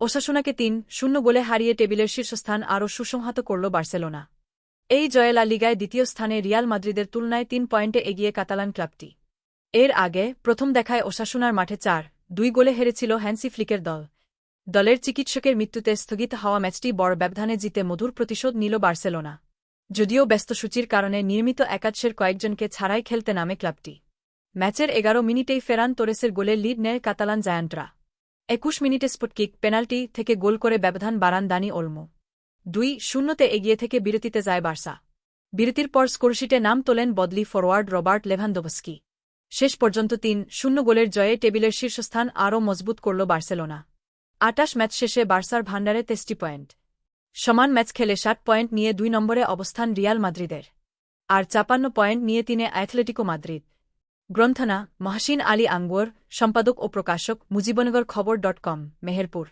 ওসাসুনাকে তিন শূন্য গোলে হারিয়ে টেবিলের শীর্ষস্থান আরও সুসংহত করল বার্সেলোনা। এই জয়ে লা লিগায় দ্বিতীয় স্থানে রিয়াল মাদ্রিদের তুলনায় তিন পয়েন্টে এগিয়ে কাতালান ক্লাবটি। এর আগে প্রথম দেখায় ওসাসুনার মাঠে চার, দুই গোলে হেরেছিল হ্যান্সি ফ্লিকের দল। দলের চিকিৎসকের মৃত্যুতে স্থগিত হওয়া ম্যাচটি বড় ব্যবধানে জিতে মধুর প্রতিশোধ নিল বার্সেলোনা। যদিও ব্যস্ত সূচির কারণে নির্মিত একাদশের কয়েকজনকে ছাড়াই খেলতে নামে ক্লাবটি। ম্যাচের এগারো মিনিটেই ফেরান তোরেসের গোলে লিড নেয় কাতালান জায়ান্টরা। একুশ মিনিটে স্পুটকিক পেনাল্টি থেকে গোল করে ব্যবধান বাড়ান দানি ওলমো। দুই শূন্যতে এগিয়ে থেকে বিরতিতে যায় বার্সা। বিরতির পর স্কোরশিটে নাম তোলেন বদলি ফরওয়ার্ড রবার্ট লেভানদোভস্কি। শেষ পর্যন্ত তিন শূন্য গোলের জয়ে টেবিলের শীর্ষস্থান আরও মজবুত করল বার্সেলোনা। আটাশ ম্যাচ শেষে বার্সার ভান্ডারে তেষ্টি পয়েন্ট। সমান ম্যাচ খেলে ষাট পয়েন্ট নিয়ে দুই নম্বরে অবস্থান রিয়াল মাদ্রিদের। আর চাপান্ন পয়েন্ট নিয়ে তিনে অ্যাথলেটিকো মাদ্রিদ। গ্রন্থনা মহাসিন আলী আঙ্গুয়ার সম্পাদক ও প্রকাশক মুজিবনগর খবর ডট কম মেহেরপুর।